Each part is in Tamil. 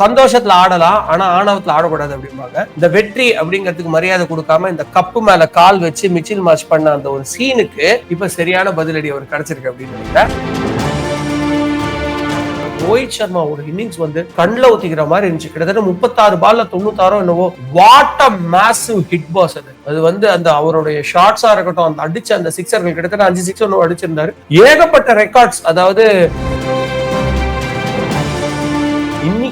சந்தோஷத்துல ஆடலாம் ஆனா ஆணவத்துல ஆடக்கூடாது அப்படிம்பாங்க. இந்த வெற்றி அப்படிங்கிறதுக்கு மரியாதை கொடுக்காம இந்த கப்பு மேல கால் வச்சு மிச்சில் மார்ச் பண்ண அந்த ஒரு சீனுக்கு இப்ப சரியான பதிலடி அவர் கிடைச்சிருக்கு அப்படின்னு ரோஹித் சர்மாவோட இன்னிங்ஸ் வந்து கண்ணில் ஊத்திக்கிற மாதிரி இருந்துச்சு. கிட்டத்தட்ட முப்பத்தாறு பால்ல தொண்ணூத்தாறோ என்னவோ. What a massive hit boss அது. அது வந்து அந்த அவருடைய ஷார்ட்ஸா இருக்கட்டும் அந்த அடிச்ச அந்த சிக்ஸர்கள் கிட்டத்தட்ட அஞ்சு சிக்ஸ் ஒன்று அடிச்சிருந்தாரு. ஏகப்பட்ட ரெக்கார்ட்ஸ் அதாவது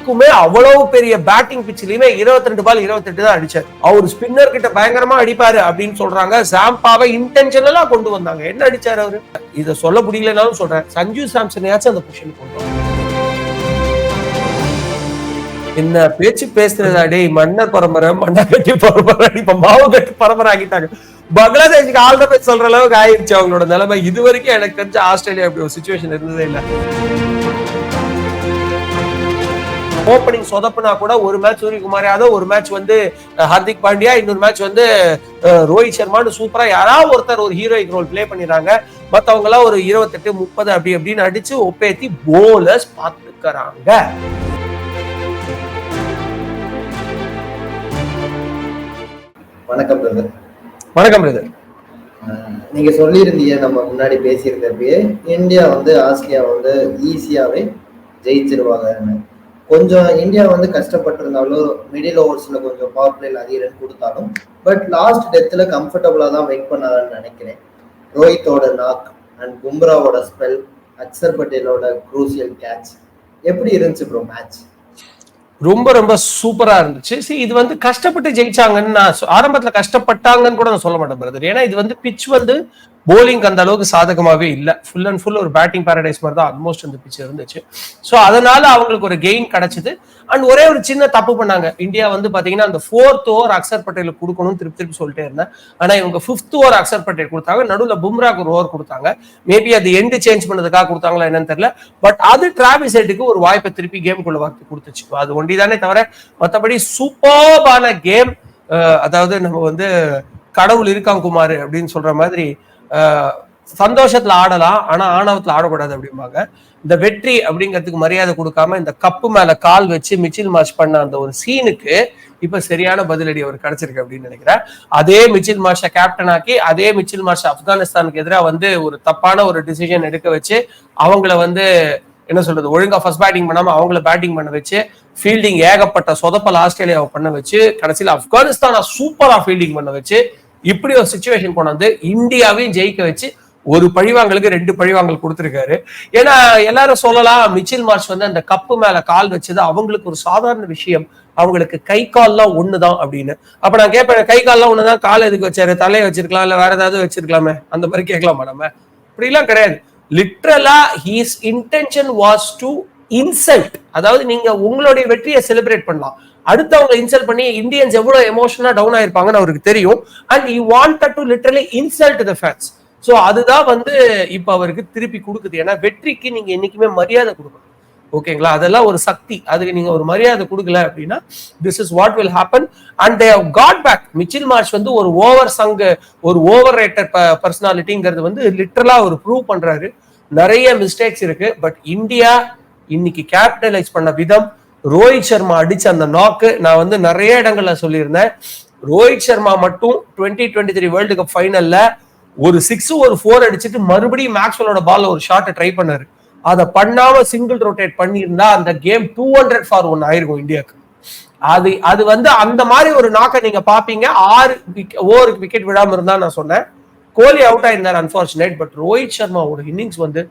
வரைக்குமே அவ்வளவு பெரிய பேட்டிங் பிச்சிலுமே இருபத்தி ரெண்டு பால் இருபத்தி எட்டு தான் அடிச்சார். அவர் ஸ்பின்னர் கிட்ட பயங்கரமா அடிப்பாரு அப்படின்னு சொல்றாங்க. சாம்பாவை இன்டென்ஷனலா கொண்டு வந்தாங்க. என்ன அடிச்சாரு அவரு? இத சொல்ல முடியலனாலும் சொல்றேன். சஞ்சு சாம்சனையாச்சும் அந்த பொசிஷன் கொண்டு வந்தாங்க. என்ன பேச்சு பேசுறதா? டேய் மன்னர் பரம்பரை மன்னர் கட்டி பரம்பரை இப்ப மாவு கட்டி பரம்பரை ஆகிட்டாங்க பங்களாதேஷுக்கு ஆல் த சொல்ற அளவுக்கு ஆயிருச்சு அவங்களோட நிலைமை. இது வரைக்கும் எனக்கு தெரிஞ்ச ஆஸ்திரேலியா அப்படி ஒரு சுச்சுவேஷன் இருந்ததே இல்லை. ஓப்பனிங் சொதப்புனா கூட ஒரு மேட்ச் சூரியகுமார் யாதவ் ஒரு மேட்ச் வந்து ஹர்திக் பாண்டியா இன்னொரு மேட்ச் வந்து ரோஹித் சர்மான்னு சூப்பரா யாராவது ஒருத்தர் ஒரு ஹீரோயிக் ரோல் ப்ளே பண்ணிடுறாங்க. மத்தவங்க எல்லாம் ஒரு இருபத்தெட்டு முப்பது அப்படி அப்படின்னு அடிச்சு ஒப்பேத்தி போலர்ஸ் பாத்துக்கிறாங்க வணக்கம் பிரதர் வணக்கம் பிரதர் நீங்க சொல்லியிருந்தீங்க நம்ம முன்னாடி பேசியிருந்தப்பயே இந்தியா வந்து ஆஸ்திரேலியா வந்து ஈஸியாவே ஜெயிச்சிருவாங்கன்னு. கொஞ்சம் இந்தியா வந்து கஷ்டப்பட்டிருந்தாலும் மிடில் ஓவர்ஸ்ல கொஞ்சம் பவர் பிளேல அதிக ரன் கொடுத்தாலும் பட் லாஸ்ட் டெத்தில் கம்ஃபர்டபுளாக தான் வெயிட் பண்ணாங்கன்னு நினைக்கிறேன். ரோஹித்தோட நாக் அண்ட் பும்ராவோட ஸ்பெல் அக்சர் பட்டேலோட குரூசியல் கேட்ச் எப்படி இருந்துச்சு ப்ரோ மேட்ச் ரொம்ப ரொம்ப சூப்பரா இருந்துச்சு. See, இது வந்து கஷ்டப்பட்டு ஜெயிச்சாங்கன்னு நான் ஆரம்பத்தில் ஆரம்பத்துல கஷ்டப்பட்டாங்கன்னு கூட நான் சொல்ல மாட்டேன் பிரதர் ஏன்னா இது வந்து பிச் வந்து போலிங் அந்த அளவுக்கு சாதகமாவே இல்லை. ஃபுல் அண்ட் ஃபுல் ஒரு பேட்டிங் பேரடைஸ் மாதிரி தான் ஆல்மோஸ்ட் அந்த பிச் இருந்துச்சு. ஸோ அதனால அவங்களுக்கு ஒரு கெயின் கிடைச்சது. அண்ட் ஒரே ஒரு சின்ன தப்பு பண்ணாங்க. இந்தியா வந்து பாத்தீங்கன்னா அந்த ஃபோர்த் ஓவர் அக்சர் பட்டேலுக்கு கொடுக்கணும்னு திருப்பி திருப்பி சொல்லிட்டே இருந்தேன். ஆனா இவங்க ஃபிஃப்த் ஓவர் அக்சர் பட்டேல் கொடுத்தாங்க. நடுவில் பும்ராக்கு ஒரு ஓவர் கொடுத்தாங்க. மேபி அது எண்டு சேஞ்ச் பண்ணதுக்காக கொடுத்தாங்களா என்னன்னு தெரியல. பட் அது டிராவிஸ் ஹெட்டுக்கு ஒரு வாய்ப்பை திருப்பி கேமுக்குள்ள வார்த்தை கொடுத்துச்சு. அது ஒண்டிதானே தவிர மற்றபடி சூப்பர்பான கேம் அதாவது நம்ம வந்து கடவுள் இருக்கான் குமார் அப்படின்னு சொல்ற மாதிரி சந்தோஷத்துல ஆடலாம் ஆனா ஆணவத்துல ஆடக்கூடாது அப்படிம்பாங்க. இந்த வெற்றி அப்படிங்கிறதுக்கு மரியாதை கொடுக்காம இந்த கப்பு மேல கால் வச்சு மிச்சில் மார்ச் பண்ண அந்த ஒரு சீனுக்கு இப்ப சரியான பதிலடி அவர் கிடைச்சிருக்கு அப்படின்னு நினைக்கிறேன். அதே மிச்சில் மார்ஷை கேப்டன் ஆக்கி அதே மிச்சில் மார்ஷ் ஆப்கானிஸ்தானுக்கு எதிராக வந்து ஒரு தப்பான ஒரு டிசிஷன் எடுக்க வச்சு அவங்கள வந்து என்ன சொல்றது ஒழுங்கா ஃபர்ஸ்ட் பேட்டிங் பண்ணாம அவங்கள பேட்டிங் பண்ண வச்சு ஃபீல்டிங் ஏகப்பட்ட சொதப்பல் ஆஸ்திரேலியாவை பண்ண வச்சு கடைசியில் ஆப்கானிஸ்தானை சூப்பரா ஃபீல்டிங் பண்ண வச்சு இப்படி ஒரு சுச்சுவேஷன் கொண்டாந்து இந்தியாவையும் ஜெயிக்க வச்சு ஒரு பழிவாங்கலுக்கு ரெண்டு பழிவாங்கல் கொடுத்துருக்காரு. ஏன்னா எல்லாரும் சொல்லலாம் மிச்சில் மார்ச் வந்து அந்த கப்பு மேல கால் வச்சது அவங்களுக்கு ஒரு சாதாரண விஷயம். அவங்களுக்கு கை கால்லாம் ஒண்ணுதான் அப்படின்னு. அப்ப நான் கேட்பேன் கை கால்லாம் ஒண்ணுதான் கால் எதுக்கு வச்சாரு? தலையை வச்சிருக்கலாம் இல்ல வேற ஏதாவது வச்சிருக்கலாமே? அந்த மாதிரி கேட்கலாமா நம்ம? அப்படிலாம் கிடையாது. லிட்ரலா he's intention was to insult அதாவது நீங்க உங்களுடைய வெற்றியை செலிப்ரேட் பண்ணலாம். அடுத்தவங்க இன்சல்ட் பண்ணி இந்தியன்ஸ் எவ்வளவு எமோஷனா டவுன் ஆயிருப்பாங்கன்னு அவருக்கு தெரியும். And you want to literally insult the fans so அதுதான் வந்து இப்போ அவருக்கு திருப்பி கொடுக்குது. ஏன்னா வெற்றிக்கு நீங்க என்னைக்குமே மரியாதை கொடுக்கணும். ஓகேங்களா? அதெல்லாம் ஒரு சக்தி. அதுக்கு நீங்க ஒரு மரியாதை கொடுக்கல அப்படின்னா this is what will happen and they got back Mitchell Marsh வந்து ஒரு ஓவர் சங்கு ஒரு ஓவர் ரேட்டர் பர்சனாலிட்டிங்கிறது வந்து லிட்டரலா ஒரு ப்ரூவ் பண்றாரு. நிறைய மிஸ்டேக்ஸ் இருக்கு. பட் இந்தியா இன்னைக்கு கேபிட்டலைஸ் பண்ண விதம் ரோஹித் சர்மா அடிச்ச அந்த நாக்கு நான் வந்து நிறைய இடங்கள்ல சொல்லியிருந்தேன். ரோஹித் சர்மா மட்டும் twenty twenty three world cup ஃபைனல்ல ஒரு சிக்ஸ் ஒரு ஃபோர் அடிச்சுட்டு மறுபடியும் மேக்ஸ்வலோட பால்ல ஒரு ஷாட்டை ட்ரை பண்ணாரு. அதை பண்ணாம சிங்கிள் ரொட்டேட் பண்ணியிருந்தா அந்த game two hundred for one ஆயிருக்கும் இந்தியாவுக்கு. அது அது வந்து அந்த மாதிரி ஒரு நாக்கை நீங்க பாப்பீங்க. ஆறு ஓவருக்கு விக்கெட் விடாம இருந்தா நான் சொன்னேன். கோலி அவுட் ஆயிருந்தார் அன்பார்ச்சுனேட் பட் ரோஹித் சர்மாவோட இன்னிங்ஸ் வந்து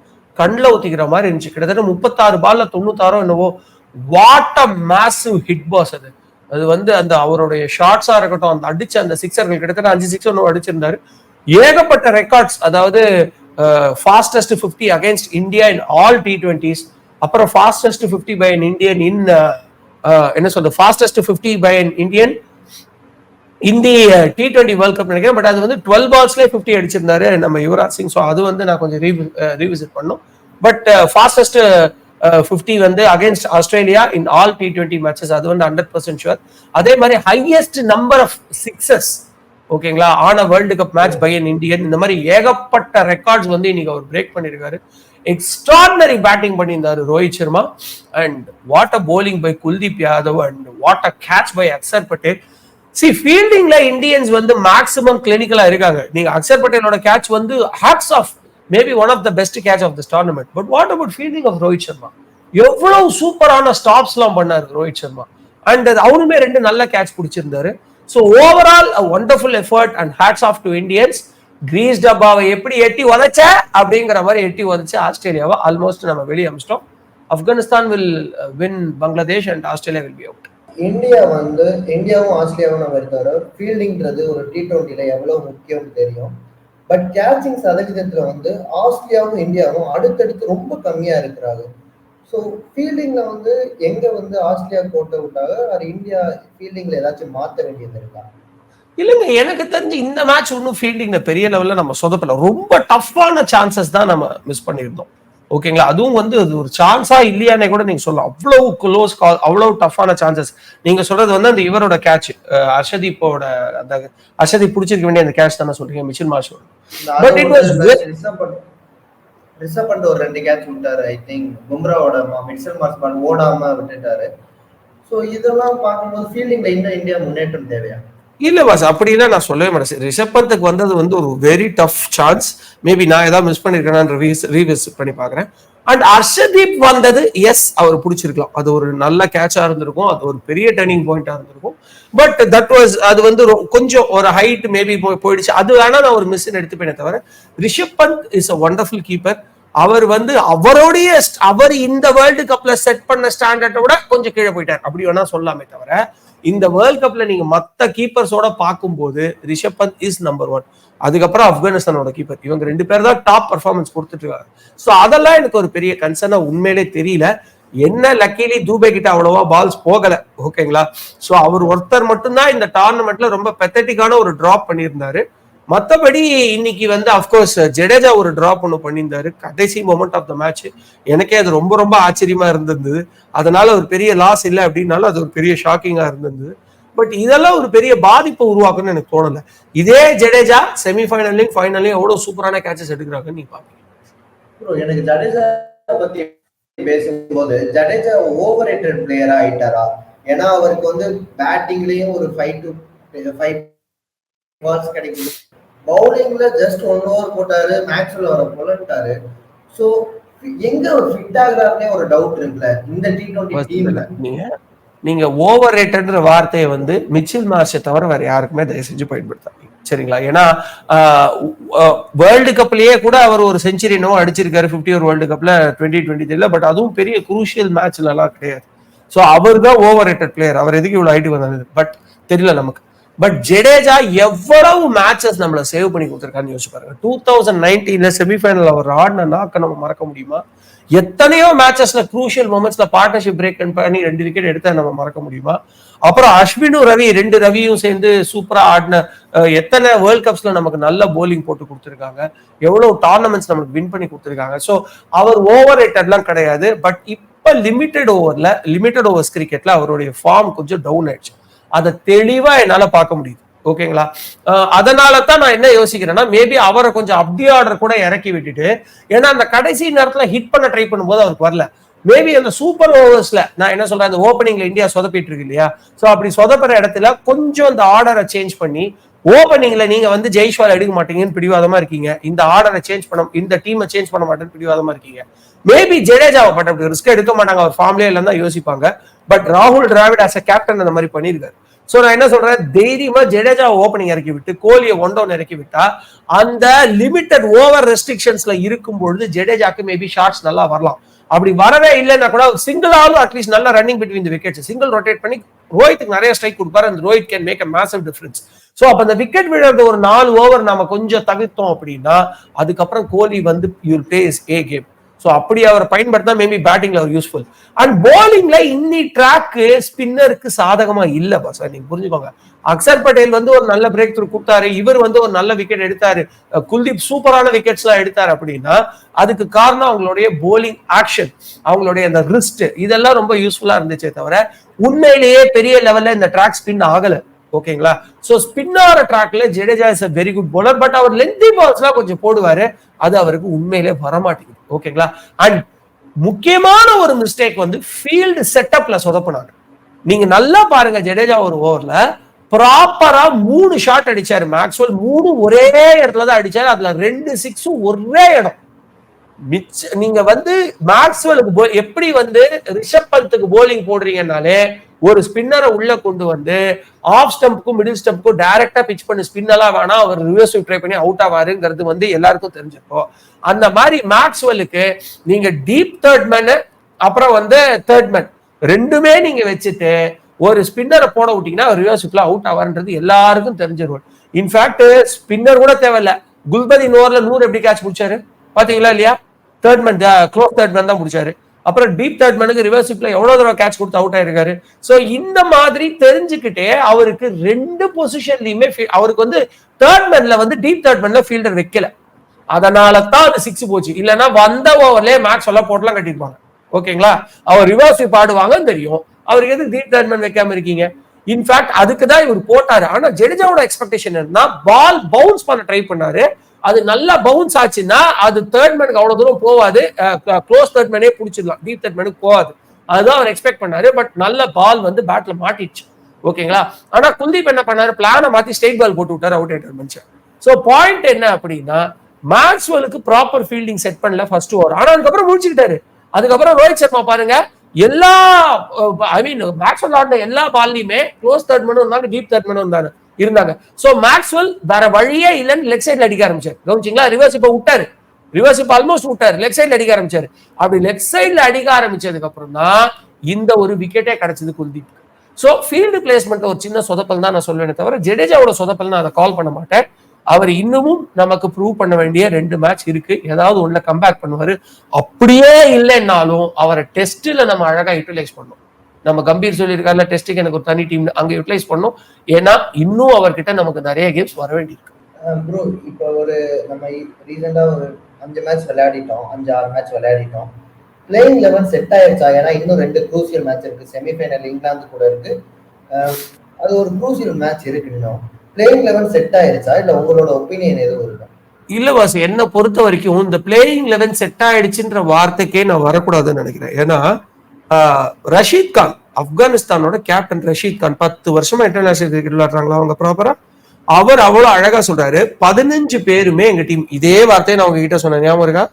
கண்ணில் ஊத்திக்கிற மாதிரி இருந்துச்சு. கிட்டத்தட்ட முப்பத்தாறு பால்ல தொண்ணூத்தாறோ என்னவோ what a massive hit boss அது. அது வந்து அந்த அவருடைய ஷார்ட்ஸா இருக்கட்டும் அந்த அடிச்ச அந்த சிக்ஸர்கள் கிட்டத்தட்ட அஞ்சு சிக்ஸ் ஒன்று அடிச்சிருந்தாரு. ஏகப்பட்ட ரெக்கார்ட்ஸ் அதாவது fastest fifty against India in all T twenties அப்புறம் fastest fifty by an Indian in என்ன சொல்றது fastest fifty by an Indian in the T twenty world cup நினைக்கிறேன். பட் அது வந்து டுவெல் பால்ஸ்லேயே ஃபிஃப்டி அடிச்சிருந்தாரு நம்ம யுவராஜ் சிங். ஸோ அது வந்து நான் கொஞ்சம் ரீவிசிட் பண்ணோம். பட் ஃபாஸ்டஸ்ட் ஃபிஃப்டி வந்து against Australia in all T twenty matches அது வந்து ஹண்ட்ரட் பர்சன்ட் ஷுவர் அதே மாதிரி ஹையஸ்ட் நம்பர் ஆஃப் சிக்ஸஸ் ஓகேங்களா ஆன world cup match by an Indian இந்த மாதிரி ஏகப்பட்ட ரெக்கார்ட்ஸ் வந்து இன்னைக்கு அவர் பிரேக் பண்ணியிருக்காரு எக்ஸ்ட்ராடினரி பேட்டிங் பண்ணியிருந்தாரு Rohit Sharma. And what a bowling by Kuldeep Yadav and what a catch by Axar Patel C ஃபீல்டிங்ல இந்தியன்ஸ் வந்து மேக்ஸிமம் கிளினிக்கலா இருக்காங்க. நீங்க அக்சர் பட்டேலோட கேட்ச் வந்து hats off maybe one of the best catch of this tournament but what about fielding of Rohit Sharma எவ்வளவு சூப்பரான ஸ்டாப்ஸ் எல்லாம் பண்ணாரு ரோஹித் சர்மா அண்ட் அவருமே ரெண்டு நல்ல catch பிடிச்சிருந்தாரு. So overall wonderful effort and hats off to Indians grease டப்பாவை எப்படி எட்டி உதைச்ச அப்படிங்கிற மாதிரி எட்டி உதச்ச ஆஸ்திரேலியாவை ஆல்மோஸ்ட் நம்ம வெளியே அமிச்சிட்டோம். Afghanistan will win Bangladesh and Australia will be out India வந்து இந்தியாவும் ஆஸ்திரேலியாவும் நம்ம இருக்கவரை ஃபீல்டிங்கிறது ஒரு டி ட்வெண்ட்டில எவ்வளவு முக்கியம்னு தெரியும். பட் கேட்சிங் சதவீதத்துல வந்து ஆஸ்திரேலியாவும் இந்தியாவும் அடுத்தடுத்து ரொம்ப கம்மியா இருக்கிறாங்க. ஸோ ஃபீல்டிங்ல வந்து எங்க வந்து ஆஸ்திரேலியா கோட்டை விட்டாங்க? அது இந்தியா ஃபீல்டிங்ல ஏதாச்சும் மாற்ற வேண்டியது இருக்கா? இல்லைங்க எனக்கு தெரிஞ்சு இந்த மேட்ச் ஒன்றும் ஃபீல்டிங்ல பெரிய லெவல்ல நம்ம சொதப்பல. ரொம்ப டஃப்பான சான்சஸ் தான் நம்ம மிஸ் பண்ணியிருந்தோம். ஓகேங்களா? அதுவும் வந்து அது ஒரு சான்ஸா இல்லையானே கூட நீங்க சொல்லலாம். அவ்வளவு க்ளோஸ் கால் அவ்வளவு டஃப்பான சான்சஸ் நீங்க சொல்றது வந்து அந்த இவரோட கேட்ச் அர்ஷதீப்போட அந்த அர்ஷதீப் பிடிச்சிருக்க வேண்டிய அந்த கேட்ச் தானே சொல்றீங்க Mitchell But it was very- reserve பண்ணிட்டு ஒரு ரெண்டு கேட்ச் விட்டாரு ஐ திங்க் பும்ராவோட மிட்சல் மார்க்ஸ் பால் ஓடாம விட்டுட்டாரு. ஸோ இதெல்லாம் பார்க்கும்போது ஃபீல்டிங்ல இன்னும் இந்தியா முன்னேற்றம் தேவையா? இல்ல பாஸ் அப்படின்னா நான் சொல்லவே மாட்டேன். ரிஷப் பந்துக்கு வந்தது வந்து ஒரு வெரி டஃப் சான்ஸ் மேபி நான் ஏதாவது மிஸ் பண்ணிருக்கேன் ரீவிசிட் பண்ணி பாக்குறேன் அண்ட் அர்ஷதீப் வந்தது எஸ் அவர் பிடிச்சிருக்கலாம். அது ஒரு நல்ல கேட்சா இருந்திருக்கும். அது ஒரு பெரிய டர்னிங் பாயிண்டா இருந்திருக்கும். பட் தட் வாஸ் அது வந்து ரொ- கொஞ்சம் ஒரு ஹைட் மேபி போயிடுச்சு. அது வேணா நான் ஒரு மிஸ் எடுத்துப்பேனே தவிர Rishabh Pant is a wonderful keeper அவர் வந்து அவருடைய அவர் இந்த வேர்ல்டு கப்ல செட் பண்ண ஸ்டாண்டர்டை விட கொஞ்சம் கீழே போயிட்டார். அப்படி வேணா சொல்லாமே தவிர இந்த வேர்ல்ட் கப்ல நீங்க மத்த கீப்பர்ஸோட பார்க்கும்போது Rishabh Pant is number one அதுக்கப்புறம் ஆப்கானிஸ்தானோட கீப்பர் இவங்க ரெண்டு பேர் தான் டாப் பர்ஃபார்மன்ஸ் கொடுத்துட்டு இருக்காங்க. ஸோ அதெல்லாம் எனக்கு ஒரு பெரிய கன்சர்னா உண்மையிலே தெரியல. என்ன லக்கிலி தூபே கிட்ட அவ்வளவா பால்ஸ் போகல. ஓகேங்களா ஸோ அவர் ஒருத்தர் மட்டும்தான் இந்த டோர்னமெண்ட்ல ரொம்ப பெத்தட்டிக்கான ஒரு டிராப் பண்ணியிருந்தாரு. மத்தபடி இன்னைக்கு வந்து அஃப்கோர்ஸ் ஜடேஜா ஒரு ட்ராப் ஒன்று பண்ணியிருந்தாரு. கடைசி மூமெண்ட் ஆஃப் த மேட்ச் எனக்கே அது ரொம்ப ரொம்ப ஆச்சரியமா இருந்திருந்தது. அதனால ஒரு பெரிய லாஸ் இல்லை அப்படின்னாலும் அது ஒரு பெரிய ஷாக்கிங்கா இருந்திருந்தது. பட் இதெல்லாம் ஒரு பெரிய பாதிப்பை உருவாக்குன்னு எனக்கு தோணல. இதே ஜடேஜா செமிஃபைனல்லையும் ஃபைனல்லையும் எவ்வளோ சூப்பரான கேட்சஸ் எடுக்கிறாங்கன்னு நீ பாப்பீங்க எனக்கு ஜடேஜா பத்தி பேசும்போது ஜடேஜா ஓவர் ரேட்டட் பிளேயரா ஆயிட்டாரா? ஏன்னா அவருக்கு வந்து பேட்டிங்லயும் ஒரு ஃபைவ் டு ஃபைவ் பால்ஸ் கிடைக்குது. பவுலிங்ல ஜஸ்ட் ஒன் ஓவர் போட்டாரு மேக்ஸ்வெல் அவரை புலன்ட்டாரு ஸோ எங்க அவர் ஃபிட் ஆகுறாருனே ஒரு டவுட் இருக்குல்ல. இந்த டி டுவெண்ட்டி டீம்ல நீங்க நீங்க ஓவர் ரேட்டட்ன்ற வார்த்தையை வந்து மிச்சில் மார்ஷை தவிர வேற யாருக்குமே தயவு செஞ்சு பயன்படுத்தாதீங்க. சரிங்களா? ஏன்னா வேர்ல்டு கப்லயே கூட அவர் ஒரு செஞ்சுரி என்னவோ அடிச்சிருக்காரு பிப்டி ஒரு வேர்ல்டு கப்ல டுவெண்ட்டி டுவெண்ட்டி த்ரீல பட் அதுவும் பெரிய குரூஷியல் மேட்ச்ல எல்லாம் கிடையாது. ஸோ அவர் தான் ஓவர் ரேட்டட் பிளேயர் அவர் எதுக்கு இவ்வளவு ஹைட்டு வந்தது பட் தெரியல நமக்கு. பட் ஜடேஜா எவ்வளவு மேட்சஸ் நம்மள சேவ் பண்ணி கொடுத்துருக்கான்னு யோசிச்சு பாருங்க. டூ தௌசண்ட் நைன்டீன்ல செமிஃபைனல் அவர் ஆடின நாக்க நம்ம மறக்க முடியுமா? எத்தனையோ மேட்சஸ்ல குரூஷியல் மூமெண்ட்ஸ்ல பார்ட்னர்ஷிப் பிரேக் பண்ணி ரெண்டு விக்கெட் எடுத்தா நம்ம மறக்க முடியுமா? அப்புறம் அஸ்வினும் ரவி ரெண்டு ரவியும் சேர்ந்து சூப்பரா ஆடின எத்தனை வேர்ல்ட் கப்ஸ்ல நமக்கு நல்ல போலிங் போட்டு கொடுத்துருக்காங்க. எவ்வளவு டோர்னமெண்ட்ஸ் நமக்கு வின் பண்ணி கொடுத்துருக்காங்க. ஸோ அவர் ஓவர் ரேட்டட்லாம் கிடையாது. பட் இப்ப லிமிடெட் ஓவர்ல லிமிடெட் ஓவர்ஸ் கிரிக்கெட்ல அவருடைய ஃபார்ம் கொஞ்சம் டவுன் ஆயிடுச்சு. அதை தெளிவா என்னால பார்க்க முடியுது. ஓகேங்களா? அதனால தான் நான் என்ன யோசிக்கிறேன்னா மேபி அவரை கொஞ்சம் அப்படி ஆர்டர் கூட இறக்கி விட்டுட்டு ஏன்னா அந்த கடைசி நேரத்துல ஹிட் பண்ண ட்ரை பண்ணும்போது அவருக்கு வரல. மேபி அந்த சூப்பர் ஓவர்ஸ்ல நான் என்ன சொல்றேன் அந்த ஓப்பனிங்ல இந்தியா சொதப்பிட்டு இருக்கு இல்லையா? சோ அப்படி சொதப்புற இடத்துல கொஞ்சம் அந்த ஆர்டரை சேஞ்ச் பண்ணி ஓப்பனிங்ல நீங்க வந்து ஜெய்ஷ்வால் எடுக்க மாட்டீங்கன்னு பிடிவாதமா இருக்கீங்க. இந்த ஆர்டரை சேஞ்ச் பண்ண இந்த டீமை சேஞ்ச் பண்ண மாட்டேன்னு பிடிவாதமா இருக்கீங்க. மேபி ஜடேஜாவை பட் அப்படி ரிஸ்க் எடுக்க மாட்டாங்க அவர் ஃபார்ம்லேயே இல்லைன்னு தான் யோசிப்பாங்க. பட் ராகுல் டிராவிட் ஆஸ் அ கேப்டன் அந்த மாதிரி பண்ணியிருக்காரு. ஸோ நான் என்ன சொல்றேன்? தைரியமா ஜடேஜா ஓப்பனிங் இறக்கி விட்டு கோலியை ஒன் டவுன் இறக்கி விட்டா அந்த லிமிட்டட் ஓவர் ரெஸ்ட்ரிக்ஷன்ஸ்ல இருக்கும் பொழுது ஜடேஜாக்கு மேபி ஷார்ட்ஸ் நல்லா வரலாம். அப்படி வரவே இல்லைன்னா கூட சிங்கிளாலும் அட்லீஸ்ட் நல்லா running between the wickets single rotate பண்ணி ரோஹித்துக்கு நிறைய ஸ்ட்ரைக் கொடுப்பாரு. அந்த Rohit can make a massive difference so அப்போ அந்த விக்கெட் விழுறது ஒரு நாலு ஓவர் நாம கொஞ்சம் தவிர்த்தோம் அப்படின்னா அதுக்கப்புறம் கோலி வந்து you plays a game so அப்படி அவர் பயன்படுத்தினா மேபி பேட்டிங்ல அவர் யூஸ்ஃபுல் அண்ட் போலிங்ல இன்னி ட்ராக்கு ஸ்பின்னருக்கு சாதகமா இல்ல பாஸ் நீங்க புரிஞ்சுக்கோங்க. அக்சர் பட்டேல் வந்து ஒரு நல்ல பிரேக் த்ரூ கொடுத்தாரு. இவர் வந்து ஒரு நல்ல விக்கெட் எடுத்தாரு. குல்தீப் சூப்பரான விக்கெட்ஸ் எல்லாம் எடுத்தாரு அப்படின்னா அதுக்கு காரணம் அவங்களுடைய போலிங் ஆக்ஷன் அவங்களுடைய அந்த ரிஸ்ட் இதெல்லாம் ரொம்ப யூஸ்ஃபுல்லா இருந்துச்சே தவிர உண்மையிலேயே பெரிய லெவல்ல இந்த ட்ராக் ஸ்பின் ஆகலை. ஓகேங்களா? ஸ்பின் ஆற ட்ராக்ல Jadeja is a very good bowler but our lengthy பால்ஸ்லாம் கொஞ்சம் போடுவாரு. அது அவருக்கு உண்மையிலே வரமாட்டேங்குது. ஓகேங்களா? அண்ட் முக்கியமான ஒரு மிஸ்டேக் வந்து ஃபீல்டு செட்டப்ல சொதப்புனாங்க. நீங்க நல்லா பாருங்க ஜடேஜா ஒரு ஓவர்ல ப்ராப்பரா மூணு ஷாட் அடிச்சாரு. மேக்ஸ்வெல் மூணு ஒரே இடத்துல தான் அடிச்சாரு. அதுல ரெண்டு சிக்ஸும் ஒரே இடம். மிச்ச நீங்க வந்து மேக்ஸ்வெலுக்கு bo- எப்படி வந்து ரிஷப் பந்துக்கு போலிங் போடுறீங்கனாலே ஒரு ஸ்பின்னரை உள்ள கொண்டு வந்து ஆஃப் ஸ்டம்ப்க்கும் மிடில் ஸ்டம்ப்க்கும் டைரக்டா பிச் பண்ணி. ஸ்பின்னெல்லாம் வேணா அவர் ரிவர்ஸ் ட்ரை பண்ணி அவுட் ஆவாருங்கிறது வந்து எல்லாருக்கும் தெரிஞ்சிருக்கும். அந்த மாதிரி மேக்ஸ்வெலுக்கு நீங்க டீப் தேர்ட் மேனு அப்புறம் வந்து தேர்ட் மேன் ரெண்டுமே நீங்க வச்சுட்டு ஒரு ஸ்பின்னரை போட விட்டீங்கன்னா ரிவர்ஸுக்குள்ள அவுட் ஆவார்ன்றது எல்லாருக்கும் தெரிஞ்சிருவோம் இன்ஃபேக்ட் ஸ்பின்னர் கூட தேவையில்ல. குல்பதி ஓவர்ல நூறு எப்படி கேட்ச் பிடிச்சாரு பாத்தீங்களா இல்லையா? Third man close third man தான் முடிச்சாரு. அப்புறம் டீப் தேர்ட் மேனுக்கு ரிவர்ஸிப்ல எவ்வளவு தடவை கேட்ச் கொடுத்து அவுட் ஆயிருக்காரு? சோ இந்த மாதிரி தெரிஞ்சுக்கிட்டே அவருக்கு ரெண்டு பொசிஷன்லயுமே அவருக்கு வந்து தேர்ட் மேன்ல வந்து டீப் தேர்ட் மேன்ல ஃபீல்டர் வைக்கல. அதனால தான் அது சிக்ஸ் போச்சு. இல்லைன்னா வந்த ஓவர்லயே மேட்ச் எல்லாம் போட்டுலாம் கட்டிருப்பாங்க ஓகேங்களா? அவர் ரிவர்ஸ் பாடுவாங்கன்னு தெரியும். அவருக்கு எதுக்கு டீப் தேர்ட் மேன் வைக்காம இருக்கீங்க? இன்ஃபேக்ட் அதுக்கு தான் இவர் போட்டாரு. ஆனா ஜெடிஜாவோட எக்ஸ்பெக்டேஷன் என்ன பால் பவுன்ஸ் பண்ண ட்ரை பண்ணாரு. அது நல்லா பவுன்ஸ் ஆச்சுன்னா அது தேர்ட் மேனுக்கு அவ்வளோ தூரம் போகாது க்ளோஸ் தேர்ட் மேனே பிடிச்சிடலாம். டீப் தேர்ட் மேனுக்கு போகாது. அதுதான் அவர் எக்ஸ்பெக்ட் பண்ணாரு. பட் நல்ல பால் வந்து பேட்ல மாட்டிடுச்சு. ஓகேங்களா? ஆனா குல்தீப் என்ன பண்ணாரு? பிளானை மாத்தி ஸ்டேட் பால் போட்டு விட்டாரு அவுட் ஆயிட்டார் மனுஷன். ஸோ பாயிண்ட் என்ன அப்படின்னா மேக்ஸ்வெலுக்கு ப்ராப்பர் ஃபீல்டிங் செட் பண்ணல ஃபர்ஸ்ட் ஓவர் ஆனா அதுக்கப்புறம் முடிச்சுக்கிட்டாரு. அதுக்கப்புறம் ரோஹித் சர்மா பாருங்க எல்லா ஐ மீன் மேக்ஸ்வெல் ஆடின எல்லா பால்லையுமே க்ளோஸ் தேர்ட் மேனும் இருந்தாங்க டீப் தேர்ட் மேனும் இருந்தாங்க. இருந்தாங்க. ஸோ மேக்ஸ்வெல் வேற வழியே இல்லைன்னு லெக் சைட்ல அடிக்க ஆரம்பிச்சார். கவனிச்சிங்களா? ரிவர்ஸ் இப்போ விட்டாரு. ரிவர்ஸ் இப்போ ஆல்மோஸ்ட் விட்டாரு. லெக் சைட்ல அடிக்க ஆரம்பிச்சாரு. அப்படி லெக் சைட்ல அடிக்க ஆரம்பிச்சதுக்கு அப்புறம் தான் இந்த ஒரு விக்கெட்டே கிடைச்சது குல்தீப். ஸோ ஃபீல்டு பிளேஸ்மெண்ட் ஒரு சின்ன சொதப்பல் தான் நான் சொல்லுவேனே தவிர ஜடேஜாவோட சொதப்பல் நான் அதை கால் பண்ண மாட்டேன். அவர் இன்னமும் நமக்கு ப்ரூவ் பண்ண வேண்டிய ரெண்டு மேட்ச் இருக்கு. ஏதாவது ஒன்ன கம்பேக் பண்ணுவாரு. அப்படியே இல்லைன்னாலும் அவரை டெஸ்ட்ல நம்ம அழகா யூட்டிலைஸ் பண்ணோம். நம்ம கம்பீர் சொல்லியிருக்காருல டெஸ்ட்டுக்கு எனக்கு ஒரு தனி டீம் அங்க யூட்டிலைஸ் பண்ணோம். ஏன்னா இன்னும் அவர்கிட்ட நமக்கு நிறைய கேம்ஸ் வர வேண்டியிருக்கு. ப்ரோ இப்போ ஒரு நம்ம ரீசெண்டா ஒரு அஞ்சு மேட்ச் விளையாடிட்டோம் அஞ்சு ஆறு மேட்ச் விளையாடிட்டோம். பிளேயிங் லெவன் செட் ஆயிருச்சா? ஏன்னா இன்னும் ரெண்டு குரூசியல் மேட்ச் இருக்கு. செமிஃபைனல் இங்கிலாந்து கூட இருக்கு. அது ஒரு குரூசியல் மேட்ச் இருக்கு இன்னும். பிளேயிங் லெவன் செட் ஆயிருச்சா? இல்ல உங்களோட ஒப்பீனியன் எதுவும் இருக்கா? இல்ல வாசு என்ன பொறுத்த வரைக்கும் இந்த பிளேயிங் லெவன் செட் ஆயிடுச்சுன்ற வார்த்தைக்கே நான் வரக்கூடாதுன்னு நினைக்கிறேன். ஏன்னா ரஷீத் கான் ஆப்கானிஸ்தானோட கேப்டன் ரஷீத் கான். பத்து வருஷமா இன்டர்நேஷனல் கிரிக்கெட் விளையாடுறாங்களா அவங்க ப்ராப்பரா அவர் அவ்வளவு அழகா சொல்றாரு. பதினஞ்சு பேருமே எங்க டீம் இதே வார்த்தையை நான் உங்ககிட்ட சொன்னேன். ஞாபகம் இருக்கா?